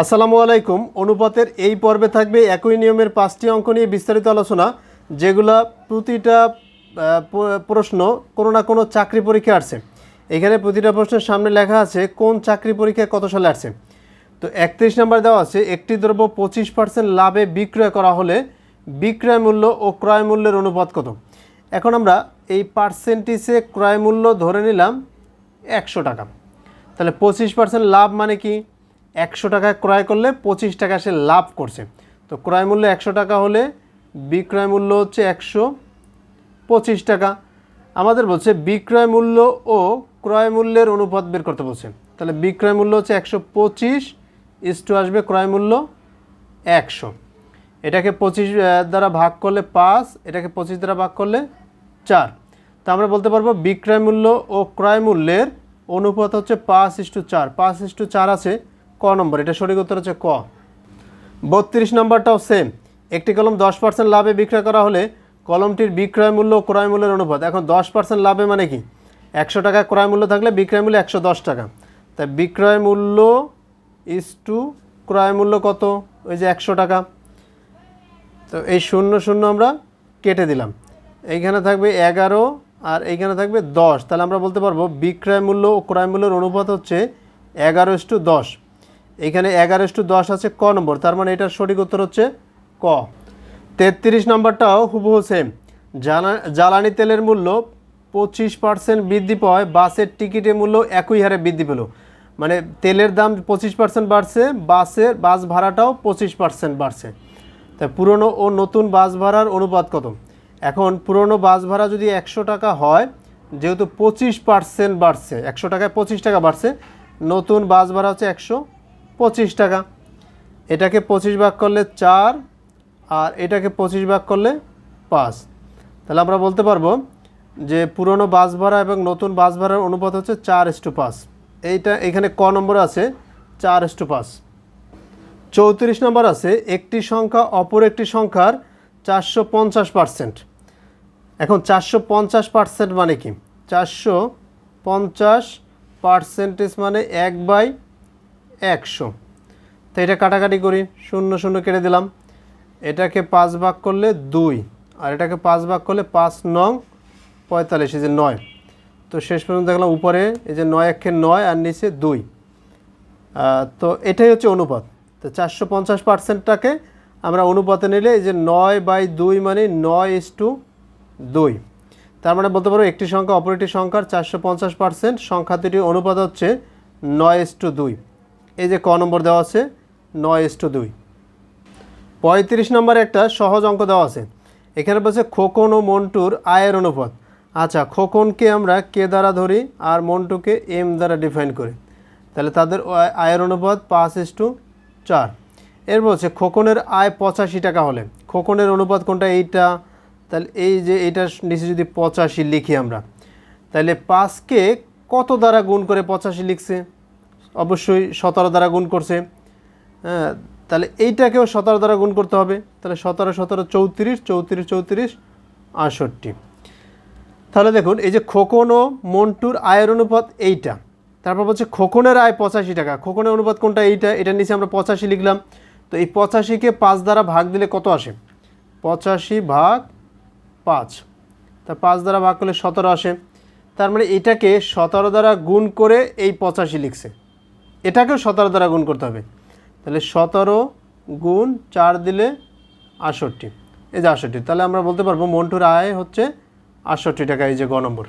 আসসালামু আলাইকুম। অনুপাতের এই পর্বে থাকবে একই নিয়মের পাঁচটি অঙ্ক নিয়ে বিস্তারিত আলোচনা, যেগুলা প্রতিটা প্রশ্ন কোনো না কোনো চাকরি পরীক্ষা আসছে। এখানে প্রতিটা প্রশ্নের সামনে লেখা আছে, কোন চাকরি পরীক্ষায় কত সালে আসছে? তো একত্রিশ নাম্বার দেওয়া আছে, একটি দ্রব্য পঁচিশ পার্সেন্ট লাভে বিক্রয় করা হলে বিক্রয় মূল্য ও ক্রয় মূল্যের অনুপাত কত? এখন আমরা এই পার্সেন্টেজে ক্রয় মূল্য ধরে নিলাম একশো টাকা। তাহলে পঁচিশ পার্সেন্ট লাভ মানে কি? একশো টাকায় ক্রয় করলে পঁচিশ টাকা সে লাভ করছে। তো ক্রয় মূল্য একশো টাকা হলে বিক্রয় মূল্য হচ্ছে একশো পঁচিশ টাকা। আমাদের বলছে বিক্রয় মূল্য ও ক্রয় মূল্যের অনুপাত বের করতে বলছে। তাহলে বিক্রয় মূল্য হচ্ছে একশো পঁচিশ ইস্টু আসবে ক্রয় মূল্য একশো। এটাকে পঁচিশ দ্বারা ভাগ করলে পাঁচ, এটাকে পঁচিশ দ্বারা ভাগ করলে চার। তা আমরা বলতে পারব বিক্রয় মূল্য ও ক্রয় মূল্যের অনুপাত হচ্ছে পাঁচ ইস্টু চার। পাঁচ ইস্টু চার আছে ক নম্বর, এটা সঠিক উত্তর হচ্ছে ক। বত্রিশ নম্বরটাও সেম একটি কলম দশ পার্সেন্ট লাভে বিক্রয় করা হলে কলমটির বিক্রয় মূল্য ক্রয় মূল্যের অনুপাত। এখন দশ পার্সেন্ট লাভে মানে কি? একশো টাকা ক্রয় মূল্য থাকলে বিক্রয় মূল্য একশো দশ টাকা। তাই বিক্রয় মূল্য ইস টু ক্রয় মূল্য কত? ওই যে একশো টাকা। তো এই শূন্য শূন্য আমরা কেটে দিলাম। এইখানে থাকবে এগারো আর এইখানে থাকবে দশ। তাহলে আমরা বলতে পারব বিক্রয় মূল্য ও ক্রয় মূল্যের অনুপাত হচ্ছে এগারো ইস টু দশ। এইখানে এগারো টু দশ আছে ক নম্বর, তার মানে এটার সঠিক উত্তর হচ্ছে ক। তেত্রিশ নম্বরটাও হুবহু সেম জ্বালা, জ্বালানি তেলের মূল্য পঁচিশ পার্সেন্ট বৃদ্ধি পাওয়ায় বাসের টিকিটের মূল্য একই হারে বৃদ্ধি পেল। মানে তেলের দাম পঁচিশ পার্সেন্ট বাড়ছে, বাসের বাস ভাড়াটাও পঁচিশ পার্সেন্ট বাড়ছে। তাই পুরনো ও নতুন বাস ভাড়ার অনুপাত কত? এখন পুরনো বাস ভাড়া যদি একশো টাকা হয়, যেহেতু পঁচিশ পার্সেন্ট বাড়ছে, একশো টাকায় পঁচিশ টাকা বাড়ছে, নতুন বাস ভাড়া হচ্ছে একশো পঁচিশ টাকা। এটাকে পঁচিশ ভাগ করলে চার আর এটাকে পঁচিশ ভাগ করলে পাঁচ। তাহলে আমরা বলতে পারব যে পুরনো বাস ভাড়া এবং নতুন বাস ভাড়ার অনুপাত হচ্ছে চার এস্টু পাঁচ। এইটা এখানে ক নম্বর আছে, চার এস্টু পাঁচ। চৌত্রিশ নম্বর আছে, একটি সংখ্যা অপর একটি সংখ্যার চারশো পঞ্চাশ পার্সেন্ট। এখন চারশো পঞ্চাশ পার্সেন্ট মানে কি? চারশো পঞ্চাশ পার্সেন্টেজ মানে এক বাই একশো। তো এটা কাটাকাটি করি, শূন্য শূন্য কেটে দিলাম। এটাকে পাঁচ ভাগ করলে দুই, আর এটাকে পাঁচ ভাগ করলে পাঁচ নং পঁয়তাল্লিশ, এই যে নয়। তো শেষ পর্যন্ত দেখলাম উপরে, এই যে নয় একে নয় আর নিচে দুই। তো এটাই হচ্ছে অনুপাত। তো চারশো পঞ্চাশ পার্সেন্টটাকে আমরা অনুপাতে নিলে এই যে নয় বাই দুই মানে নয় ইস টু দুই। তার মানে বলতে পারো একটি সংখ্যা অপর একটি সংখ্যার চারশো পঞ্চাশ পার্সেন্ট, সংখ্যা দুটির অনুপাত হচ্ছে নয় ইস টু দুই। এই যে ক নম্বর দেওয়া আছে, নয় এস টু দুই। পঁয়ত্রিশ নম্বরে একটা সহজ অঙ্ক দেওয়া আছে। এখানে বলছে খোকন ও মন্টুর আয়ের অনুপাত। আচ্ছা খোকনকে আমরা কে দ্বারা ধরি আর মন্টুকে এম দ্বারা ডিফাইন করি? তাহলে তাদের আয়ের অনুপাত পাঁচ এস টু চার। এর বলছে খোকনের আয় পঁচাশি টাকা হলে। খোকনের অনুপাত কোনটা? এইটা। তাহলে এই যে এইটার নিচে যদি পঁচাশি লিখি আমরা। তাহলে পাঁচকে কত দ্বারা গুণ করে পঁচাশি লিখছে? অবশ্যই সতেরো দ্বারা গুণ করছে। হ্যাঁ তাহলে এইটাকেও সতেরো দ্বারা গুণ করতে হবে। তাহলে সতেরো সতেরো, চৌত্রিশ চৌত্রিশ চৌত্রিশ, আটষট্টি। তাহলে দেখুন, এই যে খোকন ও মন্টুর আয়ের অনুপাত এইটা। তারপর বলছে খোকনের আয় পঁচাশি টাকা। খোকনের অনুপাত কোনটা? এইটা এটার নিচে আমরা পঁচাশি লিখলাম। তো এই পঁচাশিকে পাঁচ দ্বারা ভাগ দিলে কত আসে? পঁচাশি ভাগ পাঁচ। তা পাঁচ দ্বারা ভাগ করলে সতেরো আসে। তার মানে এটাকে সতেরো দ্বারা গুণ করে এই পঁচাশি লিখছে। এটাকেও সতেরো দ্বারা গুণ করতে হবে। তাহলে সতেরো গুণ চার দিলে আটষট্টি। এই যে আটষট্টি, তাহলে আমরা বলতে পারব মন্টুর আয় হচ্ছে আটষট্টি টাকা, এই যে গ নম্বর।